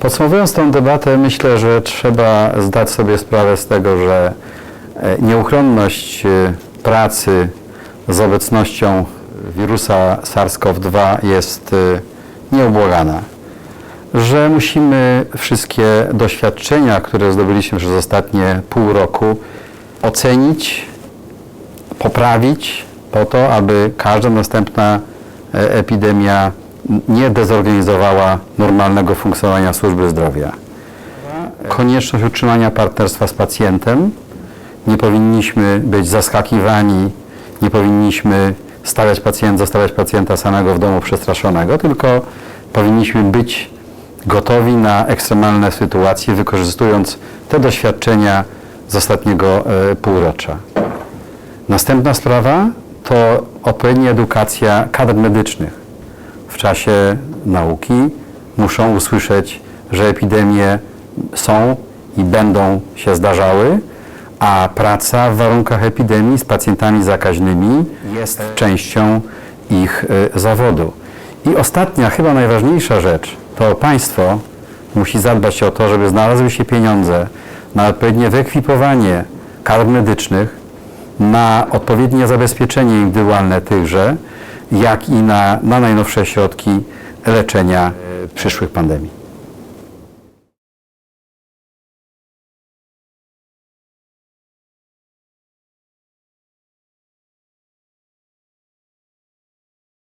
Podsumowując tę debatę, myślę, że trzeba zdać sobie sprawę z tego, że e, nieuchronność e, pracy z obecnością wirusa SARS-CoV-2 jest e, nieubłagana. Że musimy wszystkie doświadczenia, które zdobyliśmy przez ostatnie pół roku, ocenić, poprawić po to, aby każda następna epidemia nie dezorganizowała normalnego funkcjonowania służby zdrowia. Konieczność utrzymania partnerstwa z pacjentem. Nie powinniśmy być zaskakiwani, nie powinniśmy stawiać pacjenta, zostawiać pacjenta samego w domu przestraszonego, tylko powinniśmy być gotowi na ekstremalne sytuacje, wykorzystując te doświadczenia z ostatniego e, półrocza. Następna sprawa to odpowiednia edukacja kadr medycznych. Czasie nauki muszą usłyszeć, że epidemie są i będą się zdarzały, a praca w warunkach epidemii z pacjentami zakaźnymi jest częścią ich y, zawodu. I ostatnia, chyba najważniejsza rzecz, to państwo musi zadbać o to, żeby znalazły się pieniądze na odpowiednie wyekwipowanie kadr medycznych, na odpowiednie zabezpieczenie indywidualne tychże, jak i na, na najnowsze środki leczenia e, przyszłych pandemii.